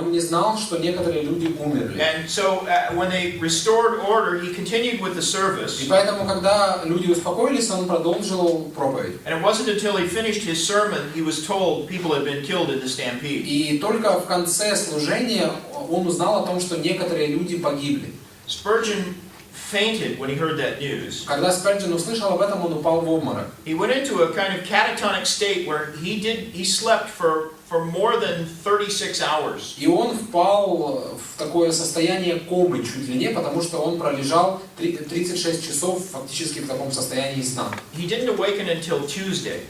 Он не знал, что некоторые люди умерли. And so uh, when they restored order, he continued with the И service. поэтому, когда люди успокоились, он продолжил проповедь. And it wasn't until he finished his sermon he was told people had been killed in the stampede. И только в конце служения он узнал о том, что некоторые люди погибли. Spurgeon fainted when he heard that news. Когда Сперджин услышал об этом, он упал в обморок. He went into a kind of catatonic state where he did he slept for for more than 36 hours. И он впал в такое состояние комы чуть ли не, потому что он пролежал три- 36 часов фактически в таком состоянии сна. He didn't awaken until Tuesday.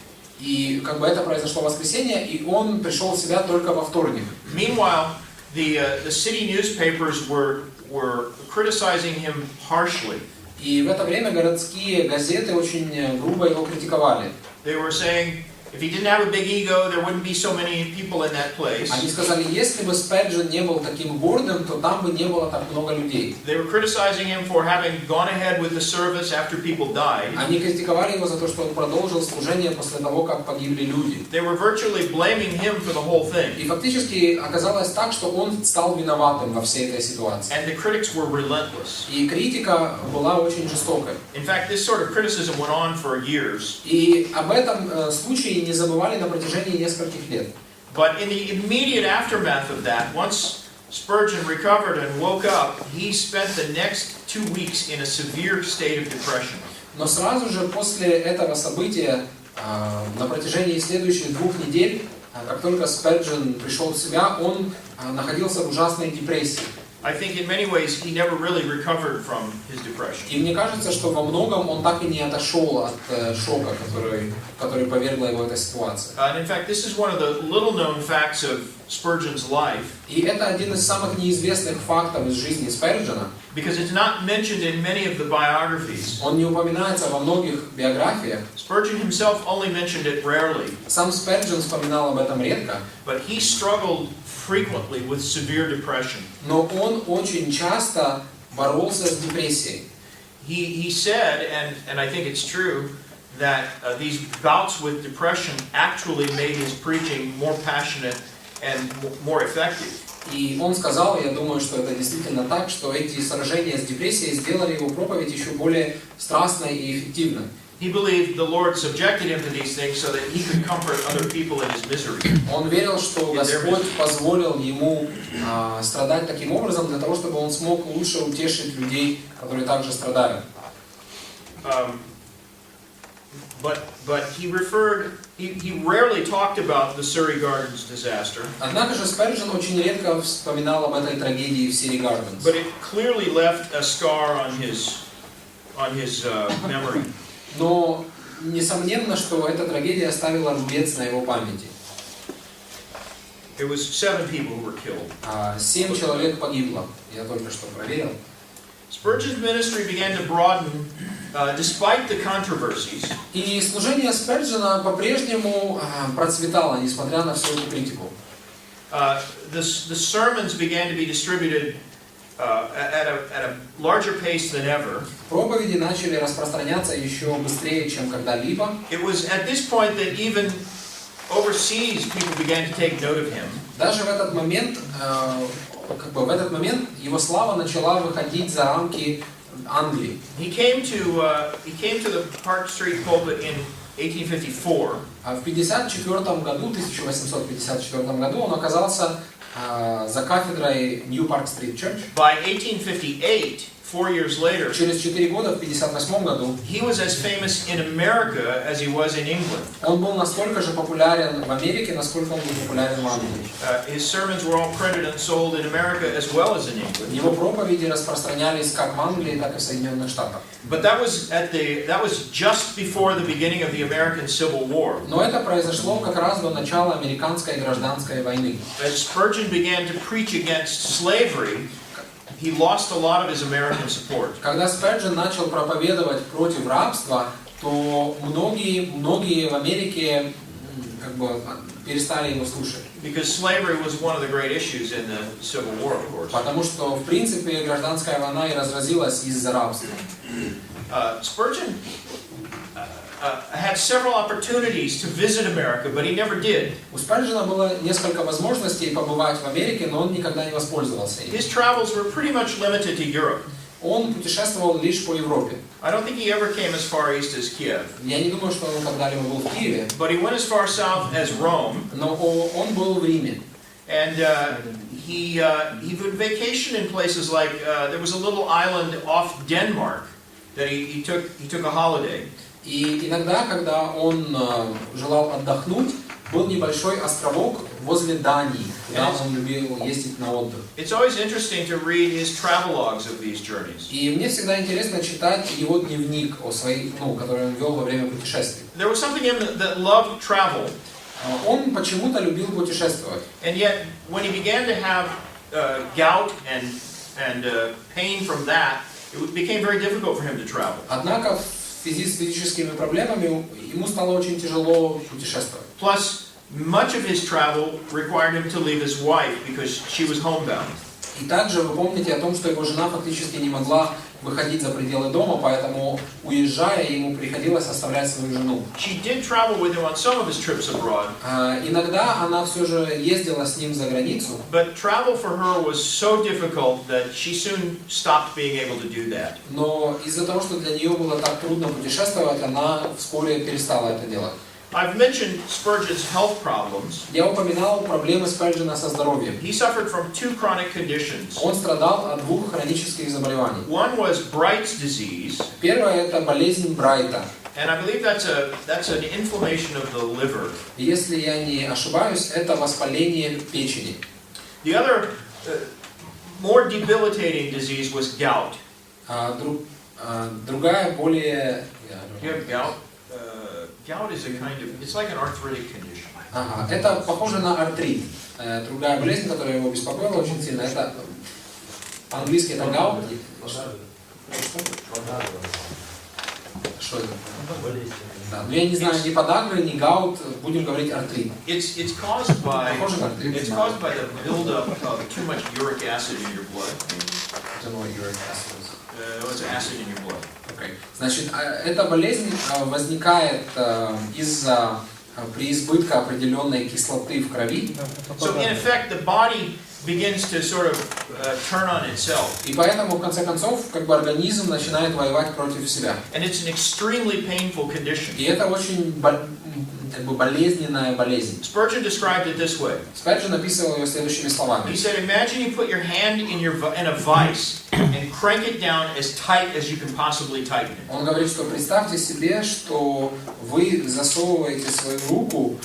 И как бы это произошло в воскресенье, и он пришел в себя только во вторник. Meanwhile, the uh, the city newspapers were were criticizing him harshly. И в это время городские газеты очень э, грубо его критиковали. They were saying if he didn't have a big ego, there wouldn't be so many people in that place. Они сказали, если бы Спэджин не был таким гордым, то там бы не было так много людей. They were criticizing him for having gone ahead with the service after people died. Они критиковали его за то, что он продолжил служение после того, как погибли люди. They were virtually blaming him for the whole thing. И фактически оказалось так, что он стал виноватым во всей этой ситуации. And the critics were relentless. И критика была очень жестокой. In fact, this sort of criticism went on for years. И об этом э, случае не забывали на протяжении нескольких лет. But in the immediate aftermath of that, once Spurgeon recovered and woke up, he spent the next two weeks in a severe state of depression. Но сразу же после этого события, э, на протяжении следующих двух недель, э, как только Спэджин пришел в себя, он э, находился в ужасной депрессии. I think in many ways he never really recovered from his depression. И мне кажется, что во многом он так и не отошел от э, шока, который, который повергла его эта ситуация. Uh, and in fact, this is one of the little known facts of Spurgeon's life И это один из самых неизвестных фактов из жизни Спэрджина. because it's not mentioned in many of the biographies. Он не упоминается во многих биографиях. Spurgeon himself only mentioned it rarely, Сам Спэрджин вспоминал об этом редко, but he struggled frequently with severe depression. Но он очень часто боролся с депрессией. He, he said, and, and I think it's true, that uh, these bouts with depression actually made his preaching more passionate and m- more effective. И он сказал, я думаю, что это действительно так, что эти сражения с депрессией сделали его проповедь еще более страстной и эффективной. He believed the Lord subjected him to these things so that he could comfort other people in his misery. Он верил, что Господь позволил ему а, страдать таким образом, для того, чтобы он смог лучше утешить людей, которые также страдают. Um, but, but he referred, he, he rarely talked about the Surrey Gardens disaster, Однако же Спэрджин очень редко вспоминал об этой трагедии в Сири Гарденс. but it clearly left a scar on his, on his uh, memory. Но несомненно, что эта трагедия оставила рубец на его памяти. It was seven people who were killed. А, Семь человек погибло, я только что проверил. Spurgeon's ministry began to broaden uh, despite the controversies. И служение Спэрджина по-прежнему а, процветало, несмотря на всю эту критику. Uh, the, the sermons began to be distributed uh, at, a, at a larger pace than ever. Проповеди начали распространяться еще быстрее, чем когда-либо. It was at this point that even overseas people began to take note of him. Даже в этот момент, э, как бы в этот момент его слава начала выходить за рамки Англии. He came to uh, he came to the Park Street pulpit in 1854, А в 54 году, 1854 году, он оказался за кафедрой New Park Street Church. By 1858, four years later, Через 4 года, в 58 году, he was as famous in America as he was in England. он был настолько же популярен в Америке, насколько он был популярен в Англии. Uh, his sermons were all printed and sold in America as well as in England. Его проповеди распространялись как в Англии, так и в Соединенных Штатах. But that was at the that was just before the beginning of the American Civil War. Но это произошло как раз до начала американской гражданской войны. As Spurgeon began to preach against slavery, he lost a lot of his American support. Когда Спэджин начал проповедовать против рабства, то многие, многие в Америке как бы перестали его слушать. Because slavery was one of the great issues in the Civil War, of course. Потому что, в принципе, гражданская война и разразилась из-за рабства. Uh, Spurgeon, uh, uh, had several opportunities to visit America, but he never did. У Спарджина было несколько возможностей побывать в Америке, но он никогда не воспользовался ими. His travels were pretty much limited to Europe. Он путешествовал лишь по Европе. I don't think he ever came as far east as Kiev, Я не думаю, что он когда-либо был в Киеве, but he went as far south as Rome, но о- он был в Риме. and uh, he uh, he would vacation in places like uh, there was a little island off Denmark that he, he took he took a holiday. И иногда, когда он э, желал отдохнуть, был небольшой островок возле Дании, куда он любил ездить на отдых. It's always interesting to read his travelogues of these journeys. И мне всегда интересно читать его дневник, о своей, ну, который он вел во время путешествий. There was something in him that, that loved travel, Э, Он почему-то любил путешествовать. and yet when he began to have uh, gout and and uh, pain from that, it became very difficult for him to travel. Однако в связи с физическими проблемами ему стало очень тяжело путешествовать. Plus, much of his travel required him to leave his wife because she was homebound. И также вы помните о том, что его жена фактически не могла выходить за пределы дома, поэтому, уезжая, ему приходилось оставлять свою жену. She did travel with him on some of his trips abroad, А, Иногда она все же ездила с ним за границу, but travel for her was so difficult that she soon stopped being able to do that. но из-за того, что для нее было так трудно путешествовать, она вскоре перестала это делать. I've mentioned Spurgeon's health problems. Я упоминал проблемы Спельджина со здоровьем. He suffered from two chronic conditions. Он страдал от двух хронических заболеваний. One was Bright's disease, Первое – это болезнь Брайта. and I believe that's a that's an inflammation of the liver. И Если я не ошибаюсь, это воспаление печени. The other, uh, more debilitating disease was gout. А друг- а другая, более... Do you have gout? Gout is a kind of it's like an arthritic condition. Ага, это похоже на артрит. Э, Другая болезнь, которая его беспокоила очень сильно, это по-английски это гаут. Что это? Да, но я не знаю ни подагры, ни гаут, будем говорить артрит. It's it's caused by Похоже на артрит. it's caused by the buildup of too much uric acid in your blood. I don't know what uric acid is. Uh, it's acid in your blood. Значит, а, эта болезнь а, возникает а, из-за а, преизбытка определенной кислоты в крови, So in effect, the body begins to sort of uh, turn on itself, и поэтому, в конце концов, как бы организм начинает воевать против себя. and it's an extremely painful condition. И это очень как бы болезненная болезнь. Spurgeon described it this way. Спэджин описывал ее следующими словами. He said, "Imagine you put your hand in your in a vice and crank it down as tight as you can possibly tighten it." Он говорит, что представьте себе, что вы засовываете свою руку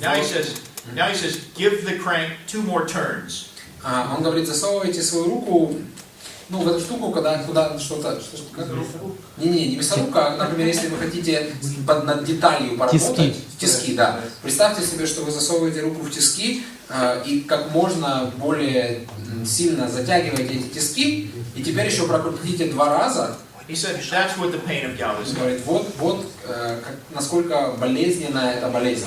Now he says, now he says, give the crank two more turns. А, он говорит, засовываете свою руку ну, в эту штуку, когда куда что-то... Что? Не-не, не мясорубка, а, например, если вы хотите под, над деталью поработать... Тиски. Тиски, да. Представьте себе, что вы засовываете руку в тиски а, и как можно более сильно затягиваете эти тиски, и теперь еще прокрутите два раза. He said, that's what the pain of gout is. говорит, вот, вот э, как- насколько болезненная эта болезнь.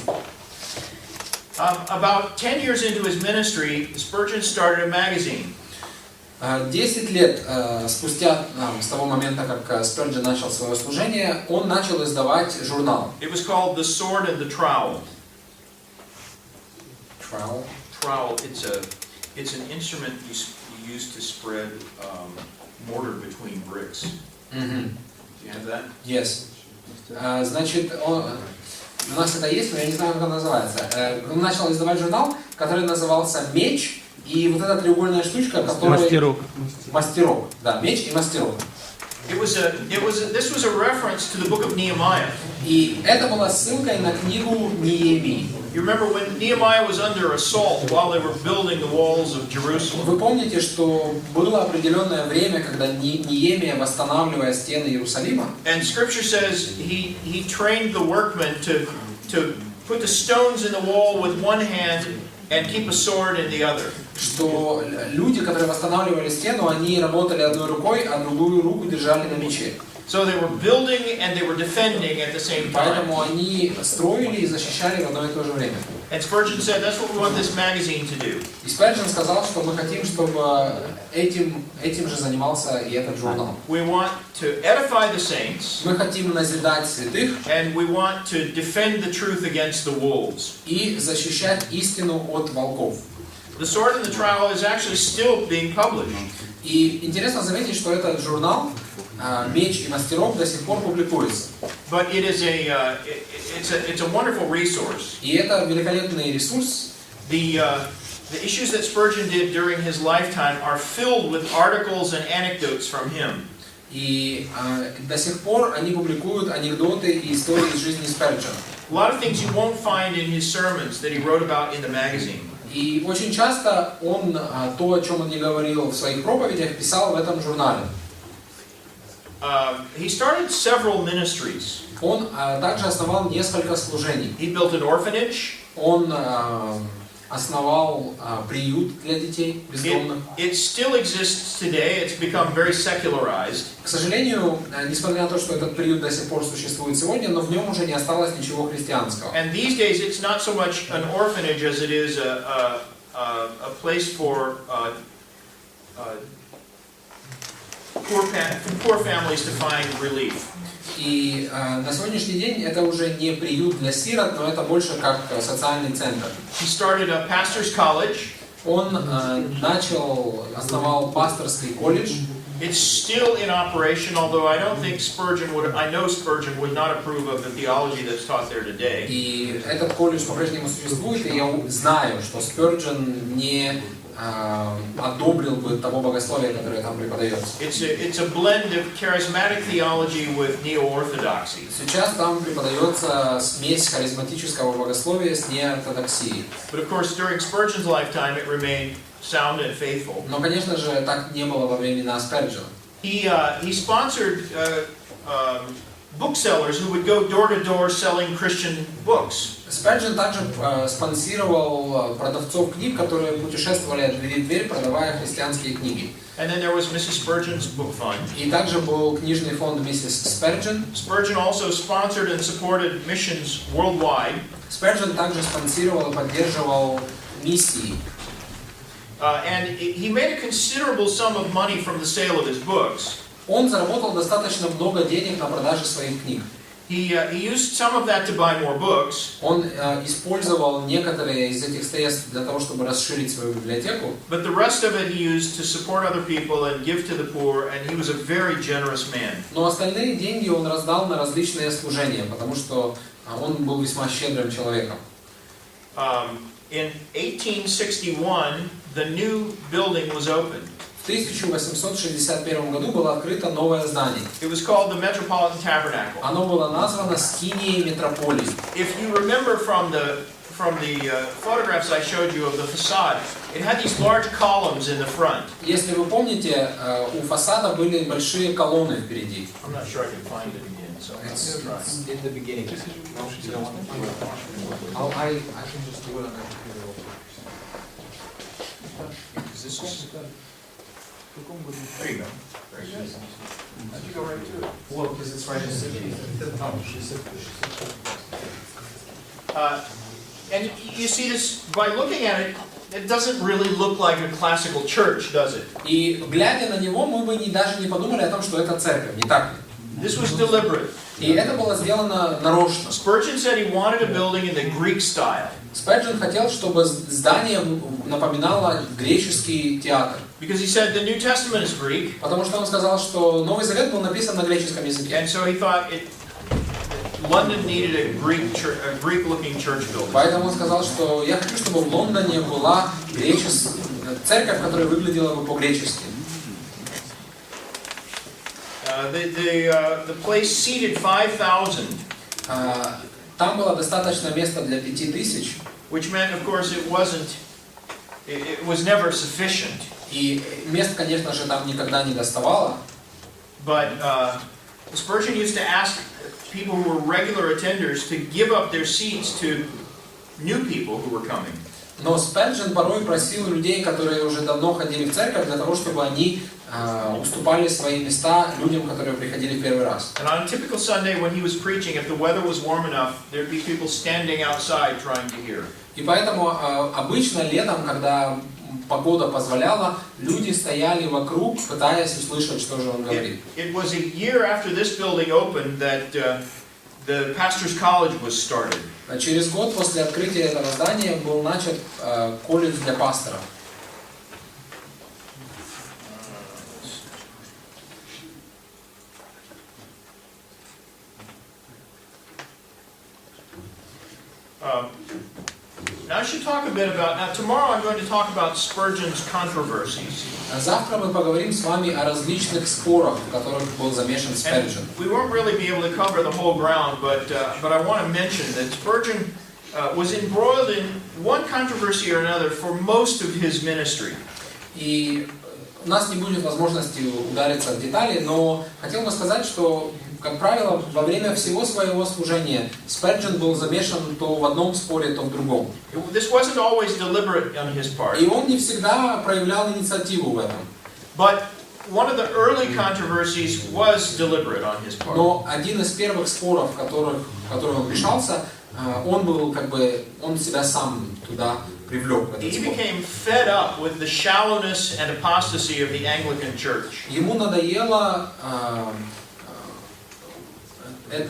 Um, about 10 years into his ministry, Spurgeon started a magazine. А, Десять лет э, спустя, а, с того момента, как Спurgeon начал свое служение, он начал издавать журнал. It was called The Sword and the Trowel. Trial. Trowel, it's a, it's an instrument you, use to spread um, mortar between bricks. Мгм. Do you have that? Yes. А, Значит, он- у нас это есть, но я не знаю, как это называется. Э, Он начал издавать журнал, который назывался «Меч», и вот эта треугольная штучка, которая... Мастерок. Мастерок. Да, меч и мастерок. It was a, it was, a- this was a reference to the book of Nehemiah. И это была ссылкой на книгу Неемии. You remember when Nehemiah was under assault while they were building the walls of Jerusalem? Вы помните, что было определенное время, когда Не- Неемия, восстанавливая стены Иерусалима, And scripture says he, he trained the workmen to, to put the stones in the wall with one hand and keep a sword in the other. Что люди, которые восстанавливали стену, они работали одной рукой, а другую руку держали на мече. So they were building and they were defending at the same time. Поэтому они строили и защищали в одно и то же время. And Spurgeon said, that's what we want this magazine to do. И сказал, что мы хотим, чтобы этим, этим же занимался и этот журнал. We want to edify the saints, Мы хотим назидать святых and we want to defend the truth against the wolves. и защищать истину от волков. The Sword and the Trowel is actually still being published. И интересно заметить, что этот журнал а, «Меч и мастеров» до сих пор публикуется. But it is a, uh, it- it's a, it's a wonderful resource. И это великолепный ресурс. The, uh, the issues that Spurgeon did during his lifetime are filled with articles and anecdotes from him. И а, до сих пор они публикуют анекдоты и истории из жизни Спurgeона. A lot of things you won't find in his sermons that he wrote about in the magazine. И очень часто он а, то, о чем он не говорил в своих проповедях, писал в этом журнале. Um, he started several ministries. Он а, также основал несколько служений. He built an orphanage. Он а, основал а, приют для детей It, бездомных. it still exists today. It's become very secularized. К сожалению, а, несмотря на то, что этот приют до сих пор существует сегодня, но в нем уже не осталось ничего христианского. And these days, it's not so much an orphanage as it is a, a, a, a place for uh, uh, poor, pa- poor families to find relief. И а, на сегодняшний день это уже не приют для сирот, но это больше как а, социальный центр. He started a pastor's college. Он а, начал, основал пасторский колледж. It's still in operation, although I don't think Spurgeon would, I know Spurgeon would not approve of the theology that's taught there today. И этот колледж по-прежнему существует, и я знаю, что Спurgeon не одобрил бы того богословия, которое там преподается. It's a, it's a blend of charismatic theology with neo-orthodoxy. Сейчас там преподается смесь харизматического богословия с неортодоксией. But of course, during Spurgeon's lifetime, it remained sound and faithful. Но, конечно же, так не было во времена Спurgeon. He, uh, he sponsored uh, um, booksellers who would go door to door selling Christian books. Спurgeon также э, спонсировал э, продавцов книг, которые путешествовали от двери в дверь, продавая христианские книги. And then there was Mrs. Spurgeon's book fund. И также был книжный фонд миссис Спurgeon. Spurgeon also sponsored and supported missions worldwide. Спurgeon также спонсировал и поддерживал миссии. Uh, and he made a considerable sum of money from the sale of his books. Он заработал достаточно много денег на продаже своих книг. He, uh, he used some of that to buy more books, Он э, использовал некоторые из этих средств для того, чтобы расширить свою библиотеку, but the rest of it he used to support other people and give to the poor, and he was a very generous man. но остальные деньги он раздал на различные служения, потому что а, он был весьма щедрым человеком. Um, in 1861, the new building was opened. В 1861 году было открыто новое здание. It was called the Metropolitan Tabernacle. Оно было названо Скинией Метрополии. If you remember from the from the uh, photographs I showed you of the facade, it had these large columns in the front. Если вы помните, э, у фасада были большие колонны впереди. I'm not sure I can find it again, so It's- try. in the beginning. I'll- I, I can just do it on the computer. Is this There you go. Very good. How'd you go right to it? Well, because it's right in Uh, And y- you see this, by looking at it, it doesn't really look like a classical church, does it? И глядя на него, мы бы не, даже не подумали о том, что это церковь, не так ли? This was deliberate. И это было сделано нарочно. Spurgeon said he wanted a building in the Greek style, Спэджин хотел, чтобы здание напоминало греческий театр. because he said the New Testament is Greek, Потому что он сказал, что Новый Завет был написан на греческом языке. and so he thought it, London needed a Greek, a Greek-looking church building. Поэтому он сказал, что я хочу, чтобы в Лондоне была гречес... церковь, которая выглядела бы по-гречески. Uh, the, the, uh, the place seated 5,000, А, Там было достаточно места для пяти тысяч, which meant, of course, it wasn't, it, it was never sufficient. и мест, конечно же, там никогда не доставало. But uh, Spurgeon used to ask people who were regular attenders to give up their seats to new people who were coming. Но Спенджин порой просил людей, которые уже давно ходили в церковь, для того, чтобы они а, уступали свои места людям, которые приходили в первый раз. And on a typical Sunday when he was preaching, if the weather was warm enough, there'd be people standing outside trying to hear. И поэтому а, обычно летом, когда погода позволяла, люди стояли вокруг, пытаясь услышать, что же он говорит. It, it was a year after this building opened that uh, the pastor's college was started. А Через год после открытия этого здания был начат колледж для пасторов. should talk a bit about, now tomorrow I'm going to talk about Spurgeon's controversies. А Завтра мы поговорим с вами о различных спорах, в которых был замешан And Спенджин. we won't really be able to cover the whole ground, but, uh, but I want to mention that Spurgeon uh, was embroiled in one controversy or another for most of his ministry. И у нас не будет возможности удариться в детали, но хотел бы сказать, что, как правило, во время всего своего служения Спенджин был замешан то в одном споре, то в другом. This wasn't always deliberate on his part, И он не всегда проявлял инициативу в этом. but one of the early controversies was deliberate on his part. Но один из первых споров, которых, в которые он решался, а, он был как бы, он себя сам туда привлек в этот He became fed up with the shallowness and apostasy of the Anglican Church. Ему надоела а, э,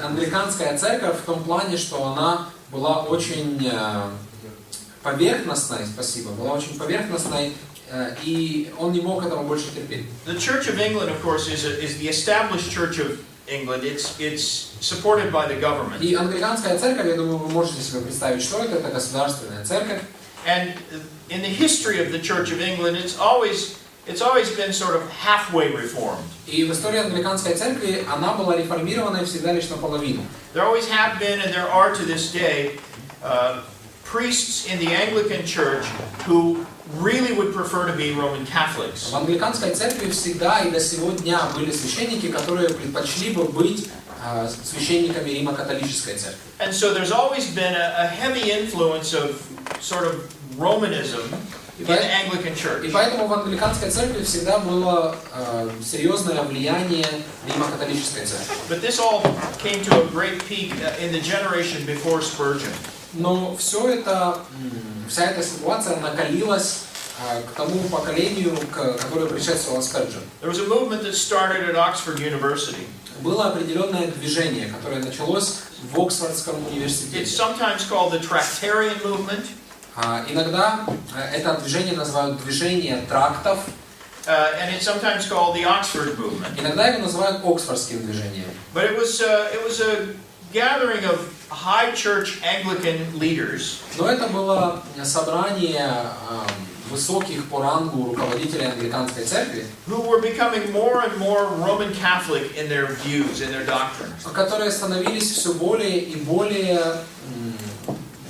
англиканская церковь в том плане, что она была очень а, поверхностной, спасибо, была очень поверхностной, э, и он не мог этого больше терпеть. The Church of England, of course, is, a, is the established Church of England. It's, it's supported by the government. И англиканская церковь, я думаю, вы можете себе представить, что это, это государственная церковь. And in the history of the Church of England, it's always, it's always been sort of halfway reformed. И в истории англиканской церкви она была реформирована всегда лишь наполовину. There always have been, and there are to this day, uh, priests in the Anglican Church who really would prefer to be Roman Catholics. В англиканской церкви всегда и до сего дня были священники, которые предпочли бы быть а, священниками Римо-католической церкви. And so there's always been a, a heavy influence of sort of Romanism И поэтому в англиканской церкви всегда было а, серьезное влияние Римо-католической церкви. But this all came to a great peak uh, in the generation before Spurgeon. Но все это, вся эта ситуация накалилась а, к тому поколению, к- которое предшествовало Спurgeon. There was a movement that started at Oxford University. Было определенное движение, которое началось в Оксфордском It's университете. sometimes called the Tractarian movement, Иногда э, это движение называют движение трактов, uh, and it's sometimes called the Oxford movement. иногда его называют Оксфордским движением. But it was, uh, it was a gathering of high church Anglican leaders Но это было собрание а, высоких по рангу руководителей англиканской церкви, who were becoming more and more Roman Catholic in their views, in their doctrines. которые становились все более и более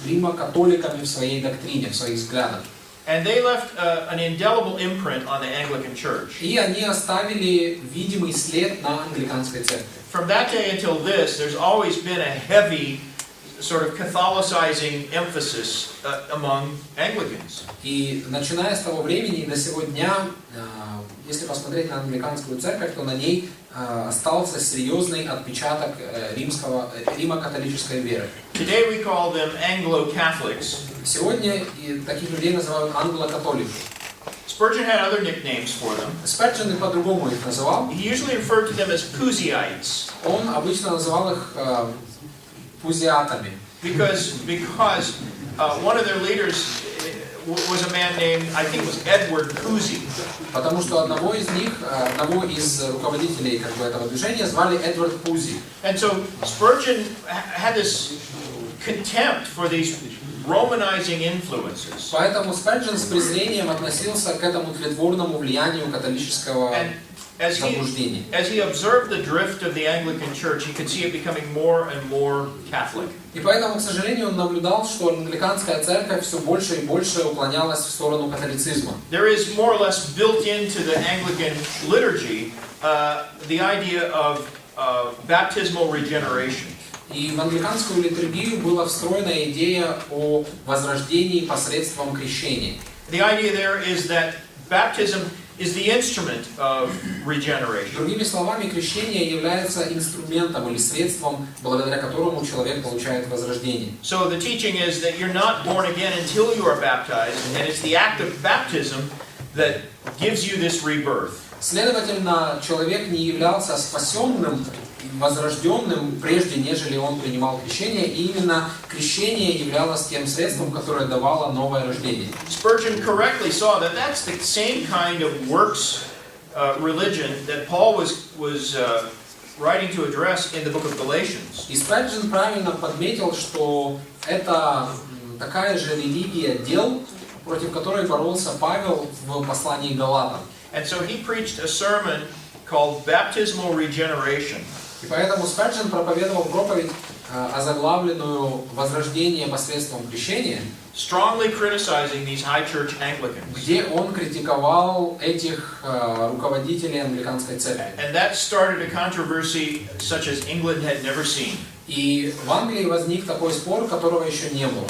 м, римо-католиками в своей доктрине, в своих взглядах. And they left uh, an indelible imprint on the Anglican Church. И они оставили видимый след на англиканской церкви. From that day until this, there's always been a heavy sort of Catholicizing emphasis uh, among Anglicans. И начиная с того времени до сего дня, а, если посмотреть на англиканскую церковь, то на ней остался серьезный отпечаток э, римского, э, римо-католической веры. Today we call them Anglo-Catholics. Сегодня таких людей называют англо-католики. Spurgeon had other nicknames for them. И по-другому их называл. He usually referred to them as Puseyites Он обычно называл их пузиатами. because, because uh, one of their leaders was a man named, I think it was Edward Pusey. Потому что одного из них, а, одного из руководителей как бы, этого движения звали Эдвард Пузи. And so Spurgeon ha- had this contempt for these Romanizing influences. Поэтому Спurgeon с презрением относился к этому тлетворному влиянию католического as he, заблуждения. as he observed the drift of the Anglican Church, he could see it becoming more and more Catholic. И поэтому, к сожалению, он наблюдал, что англиканская церковь все больше и больше уклонялась в сторону католицизма. There is more or less built into the Anglican liturgy uh, the idea of uh, baptismal regeneration. И в англиканскую литургию была встроена идея о возрождении посредством крещения. The idea there is that baptism is the instrument of regeneration. Другими словами, крещение является инструментом или средством, благодаря которому человек получает возрождение. So the teaching is that you're not born again until you are baptized, and it's the act of baptism that gives you this rebirth. Следовательно, человек не являлся спасенным, возрожденным, прежде нежели он принимал крещение, и именно крещение являлось тем средством, которое давало новое рождение. Spurgeon correctly saw that that's the same kind of works uh, religion that Paul was, was uh, writing to address in the book of Galatians. И Спurgeon правильно подметил, что это такая же религия дел, против которой боролся Павел в послании Галатам. And so he preached a sermon called Baptismal Regeneration. И поэтому Спurgeon проповедовал проповедь, э, озаглавленную «Возрождение посредством крещения», strongly criticizing these high church Anglicans. где он критиковал этих э, руководителей англиканской церкви. And that started a controversy such as England had never seen. И в Англии возник такой спор, которого еще не было.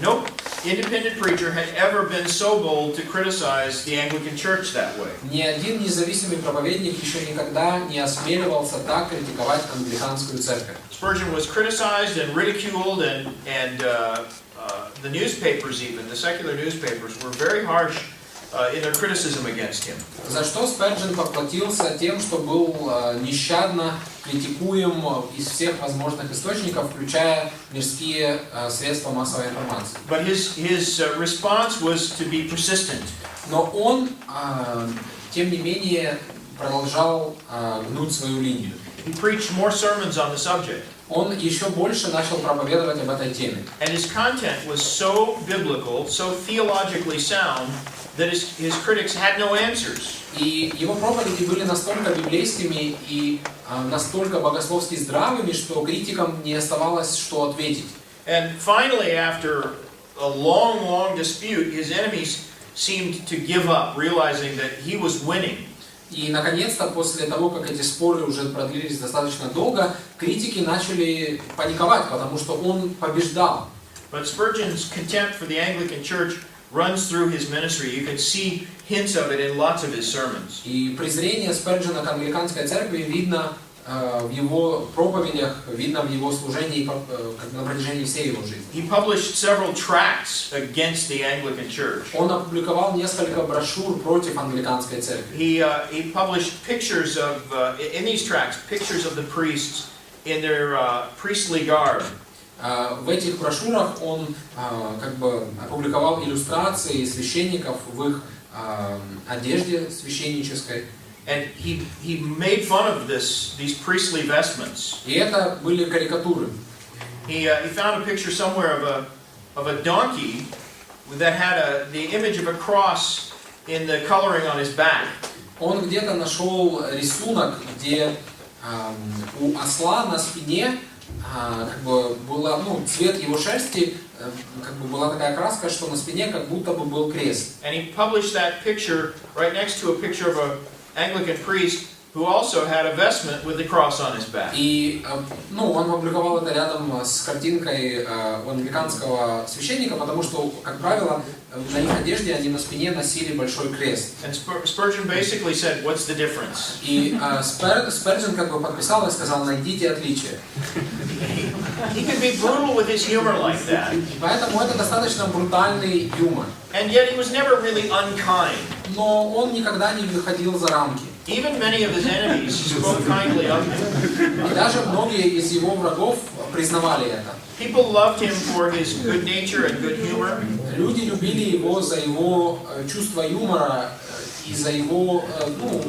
No independent preacher had ever been so bold to criticize the Anglican Church that way. Ни один независимый проповедник еще никогда не осмеливался так критиковать англиканскую церковь. Spurgeon was criticized and ridiculed, and, and uh, uh, the newspapers, even, the secular newspapers, were very harsh uh, in their criticism against him. За что Спurgeon поплатился тем, что был э, нещадно критикуем из всех возможных источников, включая мирские э, средства массовой информации. But his, his uh, response was to be persistent. Но он, э, тем не менее, продолжал э, гнуть свою линию. He preached more sermons on the subject. Он еще больше начал проповедовать об этой теме. And his content was so biblical, so theologically sound, that his, his critics had no answers. И его проповеди были настолько библейскими и э, настолько богословски здравыми, что критикам не оставалось что ответить. And finally, after a long, long dispute, his enemies seemed to give up, realizing that he was winning. И, наконец-то, после того, как эти споры уже продлились достаточно долго, критики начали паниковать, потому что он побеждал. But Spurgeon's contempt for the Anglican Church runs through his ministry. You can see hints of it in lots of his sermons. И презрение Спurgeона к англиканской церкви видно э, в его проповедях, видно в его служении по- э, как бы на протяжении всей его жизни. He published several tracts against the Anglican Church. Он опубликовал несколько брошюр против англиканской церкви. He, uh, he published pictures of, uh, in these tracts, pictures of the priests in their uh, priestly garb. Э, В этих брошюрах он э, как бы опубликовал иллюстрации священников в их э, одежде священнической. And he, he made fun of this, these priestly vestments. И это были карикатуры. He, uh, he found a picture somewhere of a, of a donkey that had a, the image of a cross in the coloring on his back. Он где-то нашел рисунок, где эм, у осла на спине а, как бы была, ну, цвет его шерсти, э, как бы была такая краска, что на спине как будто бы был крест. And he published that picture right next to a picture of a Anglican priest who also had a vestment with the cross on his back. И, э, ну, он опубликовал это рядом с картинкой э, у англиканского священника, потому что, как правило, на их одежде они на спине носили большой крест. And Spur- Spurgeon basically said, What's the difference? И э, Спер- Спurgeon как бы подписал и сказал, найдите отличия. He could be brutal with his humor like that. Поэтому это достаточно брутальный юмор. And yet he was never really unkind. Но он никогда не выходил за рамки. Even many of his enemies spoke kindly of him. И даже многие из его врагов признавали это. People loved him for his good nature and good humor. Люди любили его за его э, чувство юмора э, и за его э, ну,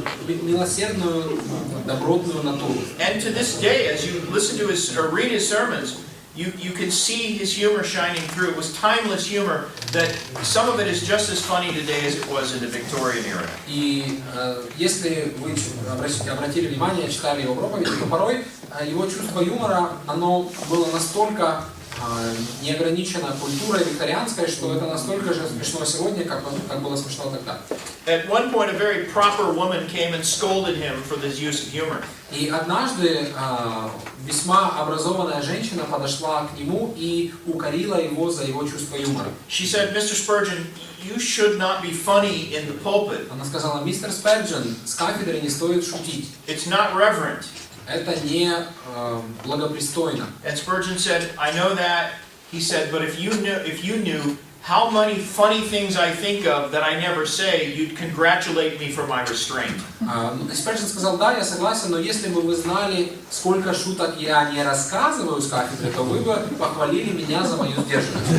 милосердную, добротную натуру. And to this day, as you listen to his or read his sermons, you, you can see his humor shining through. It was timeless humor that some of it is just as funny today as it was in the Victorian era. И э, если вы обратите, обратили внимание, читали его проповеди, то порой э, его чувство юмора, оно было настолько а, не ограничена культурой викторианской, что это настолько же смешно сегодня, как, как было смешно тогда. At one point, a very proper woman came and scolded him for this use of humor. И однажды а, весьма образованная женщина подошла к нему и укорила его за его чувство юмора. She said, Mr. Spurgeon, you should not be funny in the pulpit. Она сказала, мистер Сперджин, с кафедры не стоит шутить. It's not reverent. Это не а, благопристойно. And Spurgeon said, I know that. He said, but if you knew, if you knew how many funny things I think of that I never say, you'd congratulate me for my restraint. А, ну, Сперджин сказал, да, я согласен, но если бы вы знали, сколько шуток я не рассказываю с кафедры, то вы бы похвалили меня за мою сдержанность.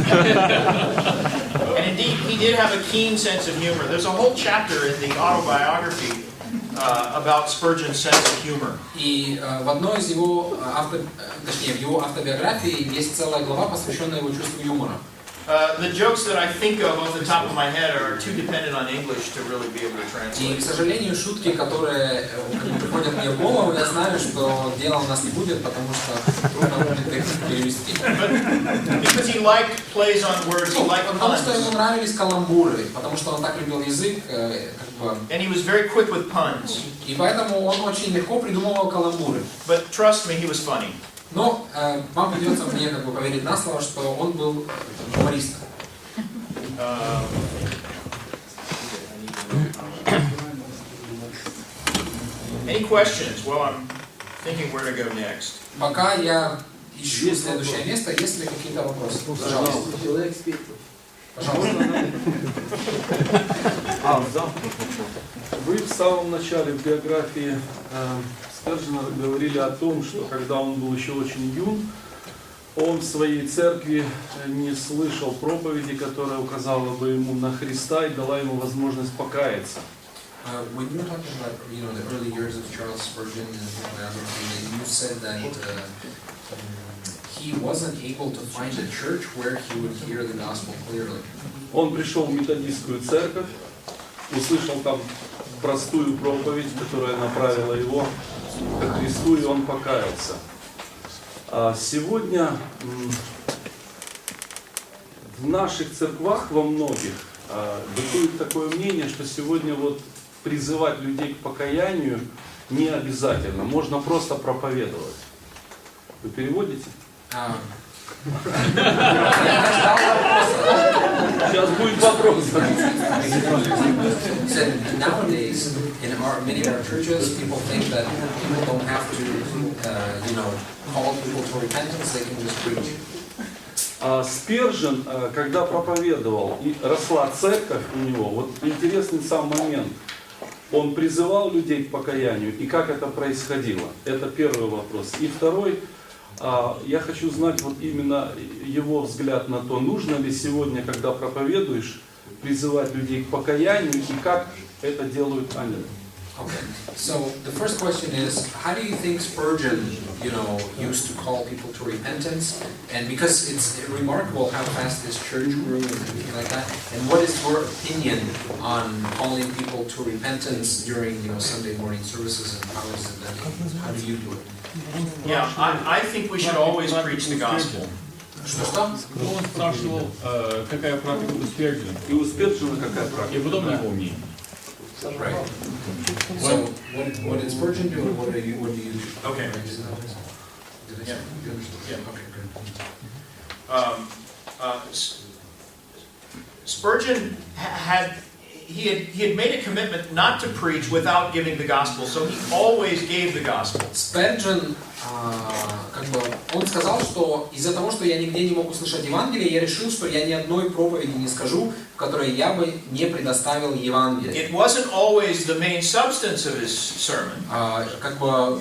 And indeed, he did have a keen sense of humor. There's a whole chapter in the autobiography uh, about Spurgeon's sense of humor. И э, в одной из его, э, авто, точнее, в его автобиографии есть целая глава, посвященная его чувству юмора. Uh, the jokes that I think of off the top of my head are too dependent on English to really be able to И, к translate. сожалению, шутки, которые э, как бы приходят мне в голову, я знаю, что дела у нас не будет, потому что трудно будет их перевести. Because he liked plays on words, he Ну, liked Потому что ему puns, нравились каламбуры, потому что он так любил язык, э, как бы, and he was very quick with puns. и поэтому он очень легко придумывал каламбуры. But trust me, he was funny. Но э, вам придется мне как бы поверить на слово, что он был юмористом. Um, Any questions while I'm thinking where to go next? Пока я ищу следующее место, есть ли какие-то вопросы? Пожалуйста. Пожалуйста. А, да. Вы в самом начале в биографии э, Сперджина говорили о том, что когда он был еще очень юн, он в своей церкви э, не слышал проповеди, которая указала бы ему на Христа и дала ему возможность покаяться. Uh, when you were talking about you know the early years of Charles Spurgeon and his biography, you said that uh, he wasn't able to find a church where he would hear the gospel clearly. Он пришел в методистскую церковь, услышал там простую проповедь, которая направила его к Христу, и он покаялся. А сегодня в наших церквах во многих а, бытует такое мнение, что сегодня вот призывать людей к покаянию не обязательно, можно просто проповедовать. Вы переводите? А. Сейчас будет вопрос. Nowadays in our many of our churches, people think that people don't have to, uh, you know, call people to repentance; they can just preach. А Спержин, э, когда проповедовал и росла церковь у него, вот интересный сам момент. Он призывал людей к покаянию, и как это происходило? Это первый вопрос. И второй, я хочу знать вот именно его взгляд на то, нужно ли сегодня, когда проповедуешь, призывать людей к покаянию, и как это делают они. Okay. So the first question is, how do you think Spurgeon, you know, used to call people to repentance? And because it's remarkable how fast this church grew and everything like that. And what is your opinion on calling people to repentance during, you know, Sunday morning services and how is it done? How do you do it? Yeah, I, I think we should always preach the gospel. Что-что? Ну, он спрашивал, э, какая практика у Сперджина, И у Спержина какая и практика? потом его мнение. Right. So what did, what did Spurgeon do what do you, what do you do? Okay. Did I Yeah. you understood? Yeah. Okay, good. Um, uh, S- Spurgeon ha- had, he had, he had made a commitment not to preach without giving the gospel, so he always gave the gospel. Спurgeon, а, как бы, он сказал, что из-за того, что я нигде не мог услышать Евангелие, я решил, что я ни одной проповеди не скажу, в которой я бы не предоставил Евангелие. It wasn't always the main substance of his sermon. А, как бы,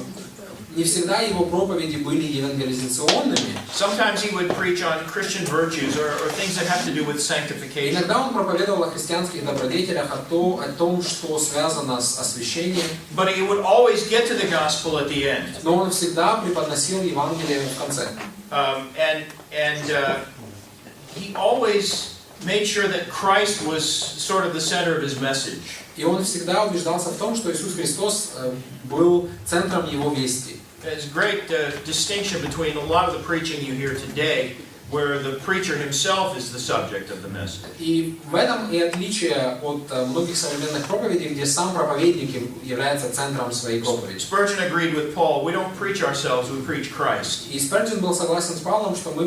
не всегда его проповеди были евангелизационными. Sometimes he would preach on Christian virtues or, or things that have to do with sanctification. Иногда он проповедовал о христианских добродетелях, о, то- о том, что связано с освящением, But he would always get to the gospel at the end. но он всегда преподносил Евангелие в конце. Um, and and uh, he always made sure that Christ was sort of the center of his message. И он всегда убеждался в том, что Иисус Христос э, был центром его вести. There's a great uh, distinction between a lot of the preaching you hear today where the preacher himself is the subject of the message. И в этом и отличие от э, многих современных проповедей, где сам проповедник является центром своей проповеди. Spurgeon agreed with Paul, we don't preach ourselves, we preach Christ. И Спurgeon был согласен с Павлом, что мы